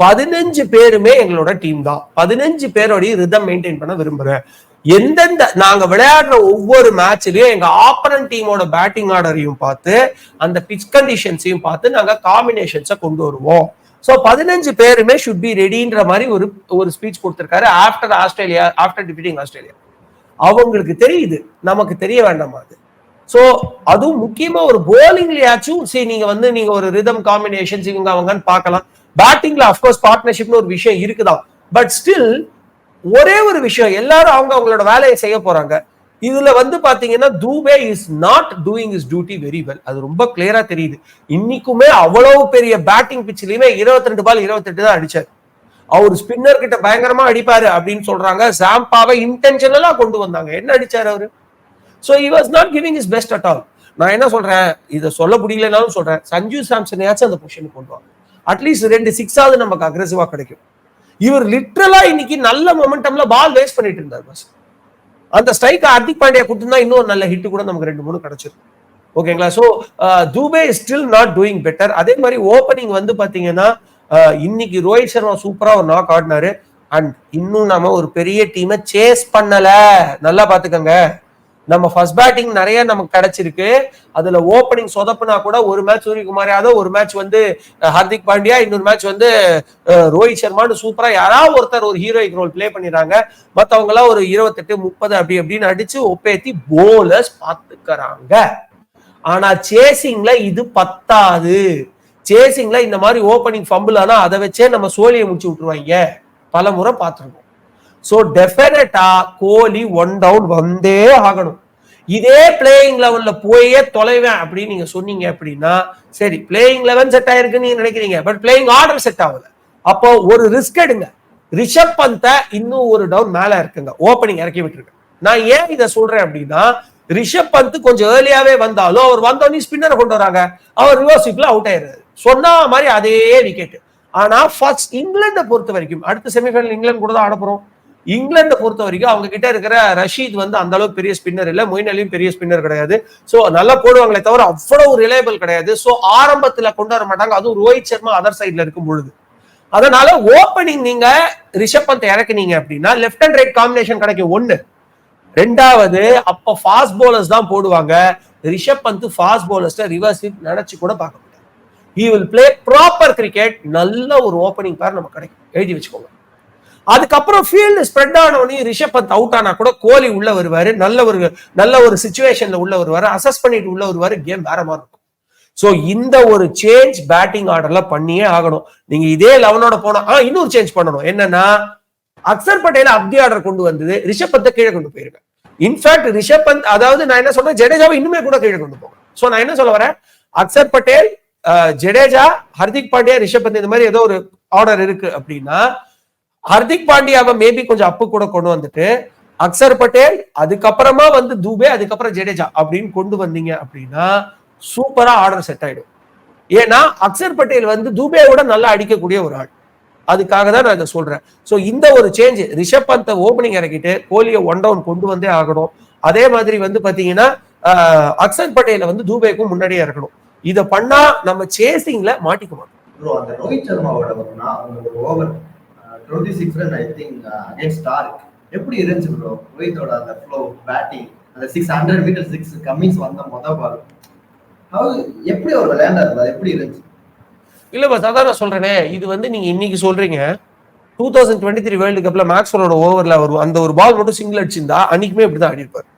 பதினஞ்சு பேருமே எங்களோட டீம் தான். பதினஞ்சு பேரோடைய ரிதம் மெயின்டைன் பண்ண விரும்புறேன். எந்தெந்த நாங்க விளையாடுற ஒவ்வொரு மேட்ச்லயும் எங்க ஆப்பரன் டீமோட பேட்டிங் ஆர்டரையும் பார்த்து அந்த பிச் கண்டிஷன்ஸையும் பார்த்து நாங்க காம்பினேஷன்ஸை கொண்டு வருவோம். ஸோ பதினஞ்சு பேருமே ஷுட் பி ரெடின்ற மாதிரி ஒரு ஒரு ஸ்பீச் கொடுத்துருக்காரு after Australia after defeating Australia அவங்களுக்கு தெரியுது நமக்கு தெரிய வேண்டாமா அது. சோ அதுவும் முக்கியமா ஒரு போலிங்லயாச்சும் சரி நீங்க வந்து நீங்க ஒரு ரிதம் காம்பினேஷன்ஸ் இவங்க அவங்கன்னு பார்க்கலாம். பேட்டிங்ல அஃப்கோர்ஸ் பார்ட்னர்ஷிப்னு ஒரு விஷயம் இருக்குதான். பட் ஸ்டில் ஒரே ஒரு விஷயம் எல்லாரும் அவங்க அவங்களோட வேலையை செய்ய போறாங்க. இதுல வந்து பாத்தீங்கன்னா Dube is not doing is duty very well அது ரொம்ப கிளியரா தெரியுது. இன்னைக்குமே அவ்வளவு பெரிய பேட்டிங் பிச்சிலையுமே இருபத்தி ரெண்டு பால் இருபத்தெட்டு தான் அடிச்சாரு. அவர் ஸ்பின்னர் கிட்ட பயங்கரமா அடிப்பாரு அப்படின்னு சொல்றாங்க. சாம்பாவை இன்டென்ஷனலா கொண்டு வந்தாங்க. என்ன அடிச்சாரு அவரு? So he was not giving is best at all நான் என்ன சொல்றேன்? இதை சொல்ல முடியலனாலும் சொல்றேன். சஞ்சு சாம்சனையாச்சும் அந்த பொசிஷனுக்கு கொண்டு வாங்க. அட்லீஸ்ட் ரெண்டு சிக்ஸாவது நமக்கு அக்ரெசிவா கிடைக்கும். இவர் லிட்ரலா இன்னைக்கு நல்ல மொமெண்டம்ல பால் வேஸ்ட் பண்ணிட்டு இருந்தார் பஸ் அந்த ஸ்ட்ரைக் ஹார்திக் பாண்டியா கொடுத்துருந்தா இன்னும் நல்ல ஹிட் கூட நமக்கு ரெண்டு மூணு கிடைச்சிருக்கும் ஓகேங்களா so Dube still not doing better அதே மாதிரி ஓப்பனிங் வந்து பார்த்தீங்கன்னா uh, இன்னைக்கு ரோஹித் சர்மா சூப்பராக ஒரு நாக் ஆடினாரு. அண்ட் இன்னும் நம்ம ஒரு பெரிய டீமை சேஸ் பண்ணல. நல்லா பார்த்துக்கோங்க நம்ம ஃபர்ஸ்ட் பேட்டிங் நிறைய நமக்கு கிடைச்சிருக்கு. அதுல ஓப்பனிங் சொதப்புனா கூட ஒரு மேட்ச் சூரியகுமார் யாதவ் ஒரு மேட்ச் வந்து ஹர்திக் ஹார்திக் பாண்டியா இன்னொரு மேட்ச் வந்து ரோஹித் சர்மான்னு சூப்பரா யாராவது ஒருத்தர் ஒரு ஹீரோயிக் ரோல் ப்ளே பண்ணிடுறாங்க. மத்தவங்க எல்லாம் ஒரு இருபத்தெட்டு முப்பது அப்படி அப்படின்னு அடிச்சு ஒப்பேத்தி போலர்ஸ் பாத்துக்கிறாங்க ஆனா சேசிங்ல இது பத்தாது. சேசிங்ல இந்த மாதிரி ஓப்பனிங் ஃபம்பிள் ஆனா அதை வச்சே நம்ம சோழியை முடிச்சு விட்டுருவாங்க. பல முறை பார்த்துருக்கோம். ஸோ டெஃபினட்டா கோலி ஒன் டவுன் வந்தே ஆகணும். இதே பிளேயிங் லெவல்ல போயே தொலைவேன் அப்படின்னு நீங்க சொன்னீங்க அப்படின்னா சரி பிளேயிங் லெவன் செட் ஆயிருக்குன்னு நீங்க நினைக்கிறீங்க பட் பிளேயிங் ஆர்டர் செட் ஆகல. அப்போ ஒரு ரிஸ்க் எடுங்க. ரிஷப் பந்த இன்னும் ஒரு டவுன் மேல இருக்குங்க. ஓப்பனிங் இறக்கி விட்டுருக்கு நான் ஏன் இதை சொல்றேன் அப்படின்னா ரிஷப் பந்த் கொஞ்சம் ஏர்லியாவே வந்தாலும் அவர் வந்தோடனே ஸ்பின்னரை கொண்டு வராங்க. அவர் ரிவர்ஸ் அவுட் ஆயிடுறாரு. சொன்ன மாதிரி அதே விக்கெட் ஆனா ஃபர்ஸ்ட் இங்கிலாண்டை பொறுத்த வரைக்கும் அடுத்த செமிஃபைனல் இங்கிலாந்து கூட தான் ஆட போறோம். இங்கிலாந்தை பொறுத்த வரைக்கும் அவங்க கிட்ட இருக்கிற ரஷீத் வந்து அந்த அளவுக்கு பெரிய ஸ்பின்னர் இல்லை. மொயின் அலியும் பெரிய ஸ்பின்னர் கிடையாது. ஸோ நல்லா போடுவாங்களே தவிர அவ்வளவு ரிலையபிள் கிடையாது. ஸோ ஆரம்பத்துல கொண்டு வர மாட்டாங்க. அதுவும் ரோஹித் சர்மா அதர் சைட்ல இருக்கும் பொழுது. அதனால ஓப்பனிங் நீங்க ரிஷப் பந்த் இறக்குனீங்க அப்படின்னா லெஃப்ட் அண்ட் ரைட் காம்பினேஷன் கிடைக்கும். ஒன்னு ரெண்டாவது அப்ப ஃபாஸ்ட் போலர்ஸ் தான் போடுவாங்க. Rishabh Pant fast bowlers reverse நினைச்சு கூட பார்க்க முடியாது he will play proper cricket நல்ல ஒரு ஓப்பனிங் பேர் நமக்கு கிடைக்கும். எழுதி வச்சுக்கோங்க. அதுக்கப்புறம் ஃபீல்டு ஸ்ப்ரெட் ஆனவனே ரிஷப் பந்த் அவுட் ஆனா கூட கோலி உள்ள வருவாரு. நல்ல ஒரு நல்ல ஒரு சுச்சுவேஷன்ல உள்ள வருவாரு. அசஸ் பண்ணிட்டு உள்ள வருவாரு. கேம் வேற மாதிரி இருக்கும். ஸோ இந்த ஒரு சேஞ்ச் பேட்டிங் ஆர்டர்ல பண்ணியே ஆகணும். நீங்க இதே லெவனோட போனா ஆ இன்னொரு சேஞ்ச் பண்ணணும். என்னன்னா அக்சர் பட்டேல அப்தி ஆர்டர் கொண்டு வந்தது ரிஷப் பந்தை கீழே கொண்டு போயிருக்கேன் இன்ஃபேக்ட் ரிஷப் பந்த் அதாவது நான் என்ன சொல்றேன் ஜடேஜாவை இன்னுமே கூட கீழே கொண்டு போகும் ஸோ நான் என்ன சொல்ல வரேன்? அக்சர் பட்டேல் ஜடேஜா ஹர்திக் பாண்டியா ரிஷப் பந்த் இந்த மாதிரி ஏதோ ஒரு ஆர்டர் இருக்கு அப்படின்னா ஹர்திக் பாண்டியாவை மேபி கொஞ்சம் அப்பு கூட கொண்டு வந்துட்டு அக்சர் பட்டேல் அதுக்கப்புறமா வந்து தூபே அதுக்கப்புறம் ஜடேஜா அப்படின்னு கொண்டு வந்தீங்க அப்படின்னா சூப்பரா ஆர்டர் செட் ஆயிடும். ஏன்னா அக்சர் பட்டேல் வந்து தூபேவோட நல்லா அடிக்கக்கூடிய ஒரு ஆள். அதுக்காக தான் நான் இதை சொல்றேன். ஸோ இந்த ஒரு சேஞ்ச் ரிஷப் பந்த ஓப்பனிங் இறக்கிட்டு கோலியை ஒன் டவுன் கொண்டு வந்தே ஆகணும். அதே மாதிரி வந்து பாத்தீங்கன்னா அக்சர் பட்டேல வந்து தூபேக்கும் முன்னாடியே இறக்கணும். இதை பண்ணா நம்ம சேசிங்ல மாட்டிக்குவோம் அந்த ரோஹித் சர்மாவோட ஒரு over twenty six run I think against Starc எப்படி இருந்துச்சு ப்ரோ ரோஹித்தோட அந்த ஃப்ளோ பேட்டிங் அந்த six hundred meter six Cummins வந்த மொத பால் ஹவு எப்படி அவர் விளையாண்டாரு அது எப்படி இருந்துச்சு? இல்ல பஸ் அதான் நான் சொல்றேனே. இது வந்து நீங்க இன்னைக்கு சொல்றீங்க. Two thousand twenty three world கப்ல மேக்ஸ்வலோட ஓவர்ல ஒரு அந்த ஒரு பால் மட்டும் சிங்கிள் அடிச்சிருந்தா அன்னைக்குமே இப்படிதான் ஆடி இருப்பாரு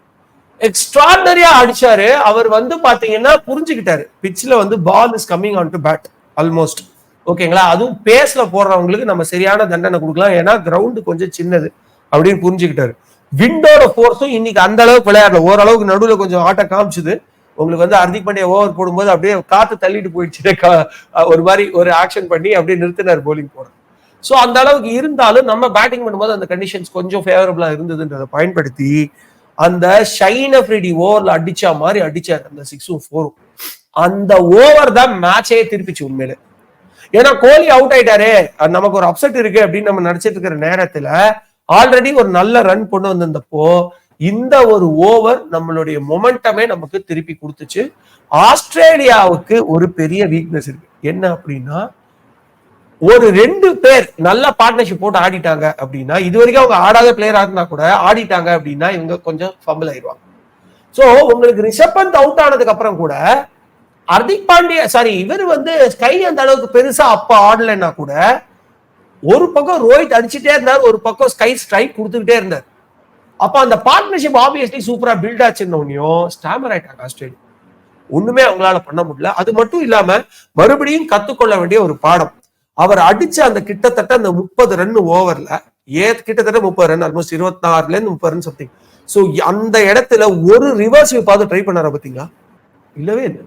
எக்ஸ்ட்ராடனரியா அடிச்சாரு அவர் வந்து பாத்தீங்கன்னா புரிஞ்சுக்கிட்டாரு. பிச்சில் வந்து ball is coming on to bat almost ஓகேங்களா? அதுவும் பேஸ்ல போடுறவங்களுக்கு நம்ம சரியான தண்டனை கொடுக்கலாம். ஏன்னா கிரவுண்டு கொஞ்சம் சின்னது அப்படின்னு புரிஞ்சுக்கிட்டாரு. விண்டோட ஃபோர்ஸும் இன்னைக்கு அந்த அளவுக்கு விளையாடல. ஓரளவுக்கு நடுவில் கொஞ்சம் ஆட்டை காமிச்சுது. உங்களுக்கு வந்து ஹர்திக் பாண்டியா ஓவர் போடும்போது அப்படியே காத்து தள்ளிட்டு போயிடுச்சு ஒரு மாதிரி ஒரு ஆக்ஷன் பண்ணி அப்படியே நிறுத்தினார் போலிங் போட. ஸோ அந்த அளவுக்கு இருந்தாலும் நம்ம பேட்டிங் பண்ணும்போது அந்த கண்டிஷன்ஸ் கொஞ்சம் ஃபேவரபிளா இருந்ததுன்றதை பயன்படுத்தி அந்த ஷைன் அஃப்ரிடி ஓவர்ல அடிச்சா மாதிரி அடிச்சார் அந்த சிக்ஸும் ஃபோரும் அந்த ஓவர் தான் மேட்சே திருப்பிச்சு உண்மையில. ஏன்னா கோலி அவுட் ஆயிட்டாரு. அது நமக்கு ஒரு அப்செட் இருக்கு அப்படின்னு நம்ம நினைச்சிட்டு இருக்கிற நேரத்துல ஆல்ரெடி ஒரு நல்ல ரன் கொண்டு வந்திருந்தப்போ இந்த ஒரு ஓவர் நம்மளுடைய மொமெண்டமே நமக்கு திருப்பி கொடுத்துச்சு. ஆஸ்திரேலியாவுக்கு ஒரு பெரிய வீக்னஸ் இருக்கு. என்ன அப்படின்னா ஒரு ரெண்டு பேர் நல்ல பார்ட்னர்ஷிப் போட்டு ஆடிட்டாங்க அப்படின்னா இது வரைக்கும் அவங்க ஆடாத பிளேயரா இருந்தா கூட ஆடிட்டாங்க அப்படின்னா இவங்க கொஞ்சம் ஃபம்பிள் ஆயிடுவாங்க. சோ உங்களுக்கு ரிஷப் பந்த் அவுட் ஆனதுக்கு அப்புறம் கூட ஹர்திக் பாண்டியா சாரி இவர் வந்து ஸ்கை அந்த அளவுக்கு பெருசா அப்ப ஆடலைன்னா கூட ஒரு பக்கம் ரோஹித் அடிச்சுட்டே இருந்தார் ஒரு பக்கம் ஸ்கை ஸ்ட்ரைக் கொடுத்துக்கிட்டே இருந்தார். அப்ப அந்த பார்ட்னர்ஷிப் ஆப்வியஸ்லி சூப்பரா பில்ட் ஆச்சுன்னொன்னையும் ஸ்டாமர் ஆயிட்டாங்க ஆஸ்திரேலியா. ஒண்ணுமே அவங்களால பண்ண முடியல. அது மட்டும் இல்லாம மறுபடியும் கத்துக்கொள்ள வேண்டிய ஒரு பாடம். அவர் அடிச்ச அந்த கிட்டத்தட்ட அந்த முப்பது ரன் ஓவர்ல ஏ கிட்டத்தட்ட முப்பது ரன் ஆல்மோஸ்ட் இருபத்தி ஆறுல இருந்து முப்பது ரன் சம்திங் சோ அந்த இடத்துல ஒரு ரிவர்ஸ் பார்த்து ட்ரை பண்ணார பாத்தீங்களா? இல்லவே இல்லை.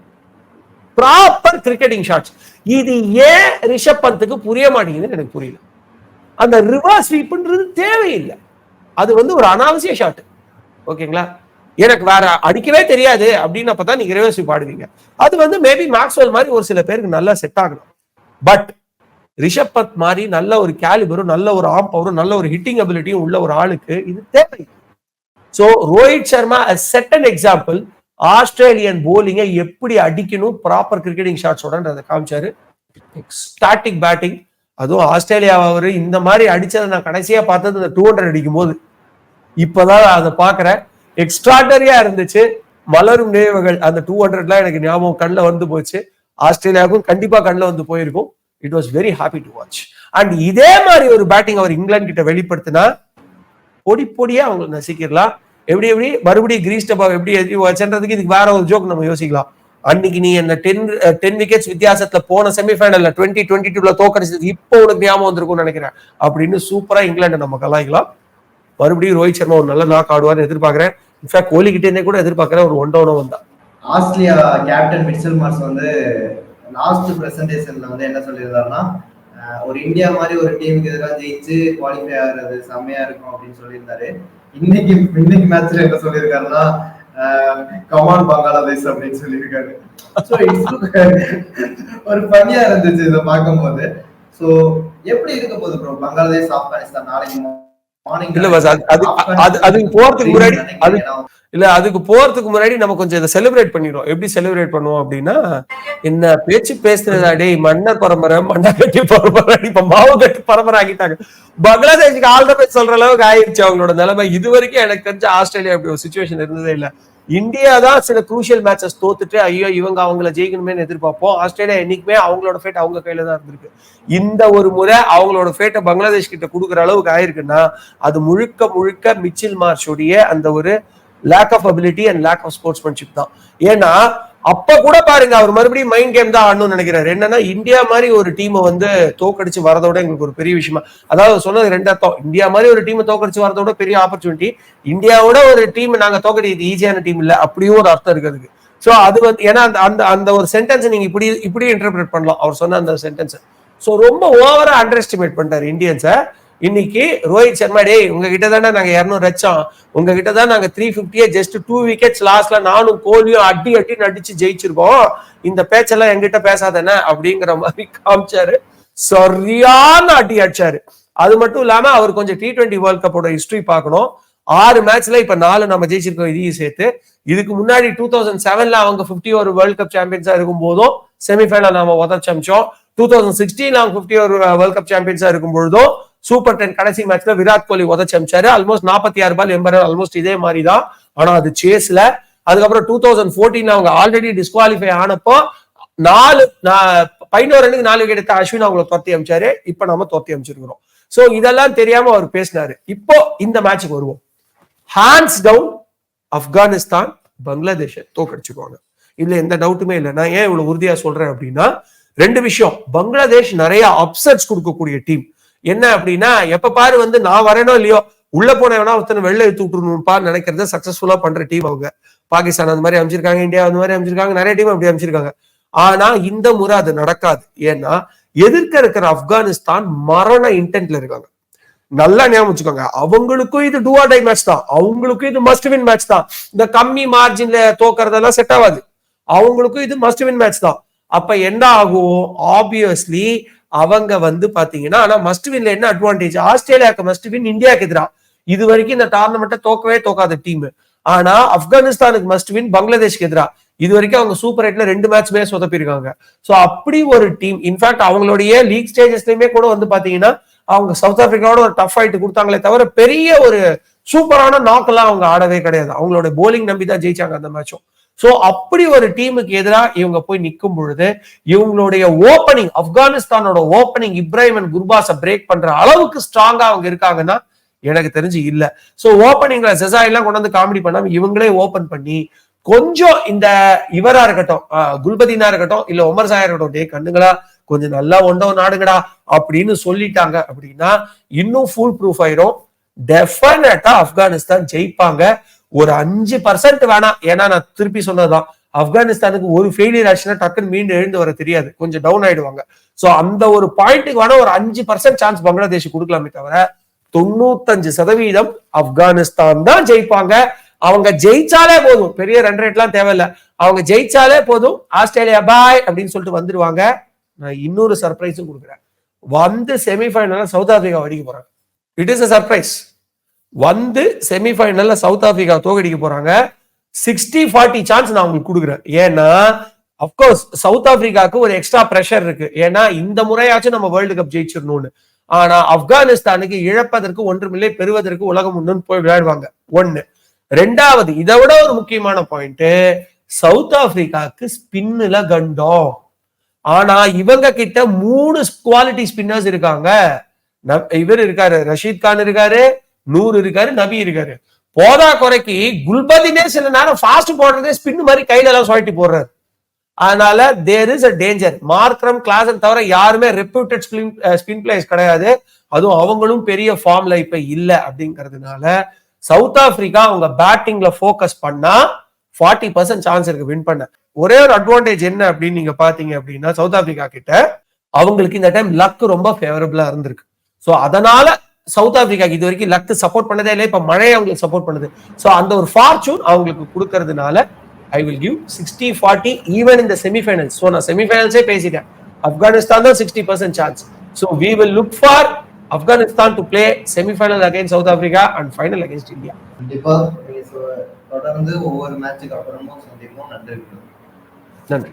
ப்ராப்பர் கிரிக்கெட்டிங் ஷாட்ஸ் இது ஏன் ரிஷப் பந்துக்கு புரிய மாட்டேங்குதுன்னு எனக்கு புரியல. அந்த ரிவர்ஸ் ஸ்வீப்ன்றது தேவையில்லை. அது வந்து ஒரு அனாவசிய ஷாட் ஓகேங்களா? எனக்கு வேற அடிக்கவே தெரியாது அப்படின்னு அப்பதான் நீங்க ரிவர்ஸ் ஸ்வீப் ஆடுவீங்க. அது வந்து மேபி மேக்ஸ்வெல் மாதிரி ஒரு சில பேருக்கு நல்லா செட் ஆகணும். பட் ரிஷப் பத் மாதிரி நல்ல ஒரு கேலிபரும் நல்ல ஒரு ஆம் பவரும் நல்ல ஒரு ஹிட்டிங் அபிலிட்டியும் உள்ள ஒரு ஆளுக்கு இது தேவை so Rohit Sharma set and example Australian போலிங்கை எப்படி அடிக்கணும் ப்ராப்பர் கிரிக்கெட்டிங் ஷாட்ஸோடன்றதை காமிச்சாரு. ஸ்டாட்டிக் பேட்டிங் அதுவும் ஆஸ்திரேலியா அவர் இந்த மாதிரி அடிச்சதை நான் கடைசியாக பார்த்தது இந்த டூ ஹண்ட்ரட் அடிக்கும் போது இப்போதான் நான் அதை பார்க்குறேன். எக்ஸ்ட்ராடரியா இருந்துச்சு. மலரும் நினைவுகள். அந்த டூ ஹண்ட்ரட்லாம் எனக்கு ஞாபகம் கண்ணில் வந்து போச்சு. ஆஸ்திரேலியாவுக்கும் கண்டிப்பாக கண்ணில் வந்து போயிருக்கும். It was very happy to watch and இதே மாதிரி ஒரு பேட்டிங் அவர் இங்கிலாந்து கிட்ட வெளிப்படுத்தினா பொடி பொடியா அவங்க நசிக்கிடலாம் எப்படி எப்படி? மறுபடியும் கிரீஸ் டப்பாவை எப்படி எழுதி வச்சுன்றதுக்கு இதுக்கு வேற ஒரு ஜோக் நம்ம யோசிக்கலாம். அன்னைக்கு நீ என்ன டென் டென் விக்கெட்ஸ் வித்தியாசத்துல போன செமிஃபைனல்ல டுவெண்ட்டி டுவெண்ட்டி டூல தோக்கடிச்சது இப்போ உனக்கு ஞாபகம் வந்திருக்கும்னு நினைக்கிறேன். அப்படின்னு சூப்பரா இங்கிலாந்து நம்ம கலாய்க்கலாம். மறுபடியும் ரோஹித் சர்மா ஒரு நல்ல நாக் ஆடுவார்னு எதிர்பார்க்கிறேன். இன்ஃபேக்ட் கோலி கிட்டே இருந்தே கூட எதிர்பார்க்கிறேன். ஒரு ஒன் டவுனும் வந்தா. ஆஸ்திரேலியா கேப்டன் மிச்சல் மார்ஸ் வந்து லாஸ்ட் பிரசன்டேஷன்ல வந்து என்ன சொல்லியிருந்தாருன்னா ஒரு இந்தியா மாதிரி ஒரு டீமுக்கு எதிராக ஜெயிச்சு குவாலிஃபை ஆகிறது செம்மையா இருக்கும் அப்படின்னு சொல்லியிருந்தாரு. இன்னைக்கு இன்னைக்கு மேட்ச்ல என்ன சொல்லியிருக்காருன்னா கமான் பங்களாதேஷ் அப்படின்னு சொல்லியிருக்காரு. ஒரு பண்ணியா இருந்துச்சு இதை பார்க்கும்போது. சோ எப்படி இருக்க போகுது ப்ரோ பங்களாதேஷ் ஆப்கானிஸ்தான் நாளைக்கு இல்ல boss, அது- அது- அது- அதுக்கு போறதுக்கு முன்னாடி அது இல்ல அதுக்கு போறதுக்கு முன்னாடி நம்ம கொஞ்சம் இதை செலிப்ரேட் பண்ணிடுவோம் எப்படி செலிப்ரேட் பண்ணுவோம் அப்படின்னா என்ன பேச்சு பேசுறதா டேய் மன்னர் பரம்பரை மன்னர் கட்டி பரம்பரை இப்ப மாவு கட்டி பரம்பரை ஆக்கிட்டாங்க. பங்களாதேஷுக்கு ஆல்ரெடி சொல்ற அளவுக்கு ஆயிருச்சு அவங்களோட நிலைமை. இது வரைக்கும் எனக்கு தெரிஞ்ச ஆஸ்திரேலியா அப்படி ஒரு சுச்சுவேஷன் இருந்ததே இல்ல. இந்தியா தான் சில குரூஷியல் மேட்சஸ் தோத்துட்டு ஐயோ இவங்க அவங்கள ஜெயிக்கணுமே எதிர்பார்ப்போம். ஆஸ்திரேலியா என்னைக்குமே அவங்களோட ஃபேட் அவங்க கையில தான் இருந்திருக்கு. இந்த ஒரு முறை அவங்களோட ஃபேட்டை பங்களாதேஷ் கிட்ட கொடுக்குற அளவுக்கு ஆயிருக்குன்னா அது முழுக்க முழுக்க மிச்சில் மார்ஷோடைய அந்த ஒரு lack of ability and lack of sportsmanship தான். ஏன்னா அப்ப கூட பாருங்க அவர் மறுபடியும் மைண்ட் கேம் தான் ஆடணும்னு நினைக்கிறாரு. என்னன்னா இந்தியா மாதிரி ஒரு டீமை வந்து தோக்கடிச்சு வரதோட எங்களுக்கு ஒரு பெரிய விஷயமா அதாவது சொன்னது ரெண்டு அர்த்தம். இந்தியா மாதிரி ஒரு டீமை தோக்கடிச்சு வரதோட பெரிய ஆப்பர்ச்சுனிட்டி இந்தியாவோட ஒரு டீம் நாங்க தோக்கடிக்கிறது ஈஸியான டீம் இல்ல. அப்படியும் ஒரு அர்த்தம் இருக்கிறதுக்கு சோ அது வந்து ஏன்னா அந்த அந்த அந்த ஒரு சென்டென்ஸ் நீங்க இப்படி இப்படி இன்டர்பிரேட் பண்ணலாம். அவர் சொன்ன அந்த சென்டென்ஸ் ஸோ ரொம்ப ஓவரா அண்டர் எஸ்டிமேட் பண்ணிட்டாரு இந்தியன்ஸை இன்னைக்கு ரோஹித் சர்மா டே உங்ககிட்ட தானே நாங்க இரநூறு அச்சோம் உங்ககிட்ட தான் நாங்க த்ரீ பிப்டியே ஜஸ்ட் டூ விக்கெட்ஸ் லாஸ்ட்ல நானும் கோலியும் அடி அடி நடிச்சு ஜெயிச்சிருக்கோம் இந்த பேச்செல்லாம் எங்கிட்ட பேசாதானே அப்படிங்கிற மாதிரி காமிச்சாரு. சரியான அடி அடிச்சாரு. அது மட்டும் இல்லாம அவர் கொஞ்சம் டி டுவெண்ட்டி வேர்ல்ட் கப்போட ஹிஸ்டரி பார்க்கணும். ஆறு மேட்ச்ல இப்ப நாலு நம்ம ஜெயிச்சிருக்கோம் இதையும் சேர்த்து. இதுக்கு முன்னாடி டூ தௌசண்ட் செவன்ல அவங்க பிப்டி ஒரு வேர்ல்ட் கப் சாம்பியன்ஸா இருக்கும் போதும் செமிஃபைனல் நாம உதச்சமிச்சோம். டூ தௌசண்ட் சிக்ஸ்டீன் அவங்க பிப்டி ஒரு வேர்ல்ட் கப் சாம்பியன்ஸா இருக்கும் பொழுதும் சூப்பர் டென் கடைசி மேட்ச்ல விராட் கோலி உதச்சி அமிச்சாரு. ஆல்மோஸ்ட் நாற்பத்தி ஆறு பால் எண்பது ஆல்மோஸ்ட் இதே மாதிரி தான் ஆனா அது சேஸ்ல அதுக்கப்புறம் டூ தௌசண்ட் ஃபோர்டீன்ல அவங்க ஆல்ரெடி டிஸ்குவாலிஃபை ஆனப்போ நாலு நா- பதினோரு ரன்னுக்கு நாலு விக்கெட் எடுத்த அஸ்வின் அவங்கள துரத்தி அமிச்சாரு. இப்ப நம்ம துரத்தி அமிச்சிருக்கிறோம். சோ இதெல்லாம் தெரியாம அவர் பேசினாரு. இப்போ இந்த மேட்சுக்கு வருவோம். ஹேண்ட்ஸ் டவுன் ஆப்கானிஸ்தான் பங்களாதேஷை தோக்கடிச்சுக்குவாங்க இதுல எந்த டவுட்டுமே இல்லை. நான் ஏன் இவ்வளவு உறுதியா சொல்றேன் அப்படின்னா ரெண்டு விஷயம். பங்களாதேஷ் நிறைய அப்செட்ஸ் கொடுக்கக்கூடிய டீம் என்ன அப்படின்னா எப்ப பாரு வந்து நான் வரேனோ இல்லையோ உள்ள போனவனா ஒருத்தனை வெளில எடுத்து விட்டுருணும்ப்பா நினைக்கிறத சக்சஸ்ஃபுல்லா பண்ற டீம் அவங்க. பாகிஸ்தான் அந்த மாதிரி அமைச்சிருக்காங்க இந்தியா அந்த மாதிரி அமைச்சிருக்காங்க நிறைய டீம் அப்படி அமைச்சிருக்காங்க. ஆனா இந்த முறை அது நடக்காது. ஏன்னா எதிர்க்க இருக்கிற ஆப்கானிஸ்தான் மரண இன்டென்ட்ல இருக்காங்க. நல்லா ஞாபகம் வச்சுக்கோங்க. அவங்களுக்கும் இது டூ டை மேட்ச் தான். அவங்களுக்கும் இது மஸ்ட் வின் மேட்ச் தான். இந்த கம்மி மார்ஜின்ல தோக்கறதெல்லாம் செட் ஆகாது. அவங்களுக்கும் இது மஸ்ட் வின் மேட்ச் தான். அப்ப என்ன ஆகும்? ஆப்வியஸ்லி அவங்க வந்து பாத்தீங்கன்னா ஆனா மஸ்ட் வின்ல என்ன அட்வான்டேஜ் ஆஸ்திரேலியாவுக்கு மஸ்ட் வின் இந்தியாவுக்கு எதிரா? இது வரைக்கும் இந்த டோர்னமெண்ட்டை தோக்கவே தோக்காத டீம் ஆனா ஆப்கானிஸ்தானுக்கு மஸ்ட் வின் பங்களாதேஷ்க்கு எதிரா? இது வரைக்கும் அவங்க சூப்பர் எயிட்ல ரெண்டு மேட்ச்மே சொதப்பிருக்காங்க சோ அப்படி ஒரு டீம் இன்ஃபேக்ட் அவங்களுடைய லீக் ஸ்டேஜஸ்லயுமே கூட வந்து பாத்தீங்கன்னா அவங்க சவுத் ஆப்பிரிக்காவோட ஒரு டஃப் ஆயிட்டு கொடுத்தாங்களே தவிர பெரிய ஒரு சூப்பரான நாக்கெல்லாம் அவங்க ஆடவே கிடையாது. அவங்களோட போலிங் நம்பி தான் ஜெயிச்சாங்க அந்த மேட்சும் சோ அப்படி ஒரு டீமுக்கு எதிராக இவங்க போய் நிற்கும் பொழுது இவங்களுடைய ஓப்பனிங் ஆப்கானிஸ்தானோட ஓப்பனிங் இப்ராஹிம் அண்ட் குர்பாஸை பிரேக் பண்ற அளவுக்கு ஸ்ட்ராங்கா அவங்க இருக்காங்கன்னா எனக்கு தெரிஞ்சு இல்ல. சோ ஓப்பனிங்ல செசாயெல்லாம் கொண்டு வந்து காமெடி பண்ணாம இவங்களே ஓபன் பண்ணி கொஞ்சம் இந்த இவரா இருக்கட்டும் குல்பதினா இருக்கட்டும் இல்ல உமர் சாயா இருக்கட்டும் டே கண்ணுங்களா கொஞ்சம் நல்லா ஒண்டோ நாடுங்கடா அப்படின்னு சொல்லிட்டாங்க அப்படின்னா இன்னும் ஃபுல் ப்ரூஃப் ஆயிரும் டெஃபினட்டா ஆப்கானிஸ்தான் ஜெயிப்பாங்க. ஒரு அஞ்சு பர்சன்ட் வேணாம் ஏன்னா நான் திருப்பி சொன்னதுதான். ஆப்கானிஸ்தானுக்கு ஒரு ஃபெயிலியர் ஆச்சுன்னா டக்குன்னு மீண்டும் எழுந்து வர தெரியாது. கொஞ்சம் டவுன் ஆயிடுவாங்க. சோ அந்த ஒரு பாயிண்ட்டுக்கு வேணா ஒரு அஞ்சு பர்சன்ட் சான்ஸ் பங்களாதேஷ் கொடுக்கலாமே தவிர தொண்ணூத்தஞ்சு சதவீதம் ஆப்கானிஸ்தான் தான் ஜெயிப்பாங்க. அவங்க ஜெயிச்சாலே போதும். பெரிய ரன் ரேட்லாம் தேவையில்ல. அவங்க ஜெயிச்சாலே போதும். ஆஸ்திரேலியா பாய் அப்படின்னு சொல்லிட்டு வந்துருவாங்க. நான் இன்னொரு சர்ப்ரைஸும் கொடுக்குறேன். வந்து செமிஃபைனல்ல சவுத் ஆப்பிரிக்கா வரைக்கும் போறாங்க. இட் இஸ் அ சர்ப்ரைஸ் வந்து செமிஃபைனல்ல சவுத் ஆப்பிரிக்கா தோக்கடிக்க போறாங்க. சிக்ஸ்டி ஃபார்ட்டி சான்ஸ் நான் உங்களுக்கு கொடுக்குறேன். ஏன்னா அப்கோர்ஸ் சவுத் ஆப்பிரிக்காவுக்கு ஒரு எக்ஸ்ட்ரா ப்ரெஷர் இருக்கு. ஏன்னா இந்த முறையாச்சும் நம்ம வேர்ல்டு கப் ஜெயிச்சிடணும்னு. ஆனா ஆப்கானிஸ்தானுக்கு இழப்பதற்கு ஒன்றுமில்லை பெறுவதற்கு உலகம் ஒன்றுன்னு போய் விளையாடுவாங்க. ஒன்னு ரெண்டாவது இதை விட ஒரு முக்கியமான பாயிண்ட் சவுத் ஆப்பிரிக்காவுக்கு ஸ்பின்னுல கண்டம். ஆனா இவங்க கிட்ட மூணு குவாலிட்டி ஸ்பின்னர்ஸ் இருக்காங்க. ந- இவர் இருக்காரு ரஷீத் கான் இருக்காரு நூறு இருக்காரு நபி இருக்காரு. போதா குறைக்கு குல்பதினே சில நேரம் ஃபாஸ்ட் போடுறதே ஸ்பின் மாதிரி கையில எல்லாம் சுழட்டி போடுறாரு. அதனால there is a danger Markram Klaasen தவிர யாருமே ரெப்யூட்டட் ஸ்பின் ஸ்பின் பிளேயர்ஸ் கிடையாது. அதுவும் அவங்களும் பெரிய ஃபார்ம்ல இப்ப இல்ல அப்படிங்கிறதுனால சவுத் ஆப்பிரிக்கா அவங்க பேட்டிங்ல ஃபோக்கஸ் பண்ணா ஃபார்ட்டி பர்சன்ட் சான்ஸ் இருக்கு வின் பண்ண. ஒரே ஒரு அட்வான்டேஜ் என்ன அப்படின்னு நீங்க பாத்தீங்க அப்படின்னா சவுத் ஆப்பிரிக்கா கிட்ட அவங்களுக்கு இந்த டைம் லக் ரொம்ப ஃபேவரபிளா இருந்திருக்கு. ஸோ அதனால சவுத் ஆப்பிரிக்காக்கு இது வரைக்கும் லக்கு சப்போர்ட் பண்ணதே இல்லை இப்ப மழை அவங்களுக்கு சப்போர்ட் பண்ணுது. ஸோ அந்த ஒரு ஃபார்ச்சூன் அவங்களுக்கு கொடுக்கறதுனால I will give sixty forty even இந்த செமிஃபைனல்ஸ் ஸோ நான் செமிஃபைனல்ஸே பேசிட்டேன். ஆப்கானிஸ்தான் தான் sixty percent chance so we will look for Afghanistan to play semifinal against South Africa and final against India. கண்டிப்பா. நீங்க சொ- தொடர்ந்து ஒவ்வொரு மேட்சுக்கு அப்புறமும் சந்திப்போம். நன்றி. நன்றி.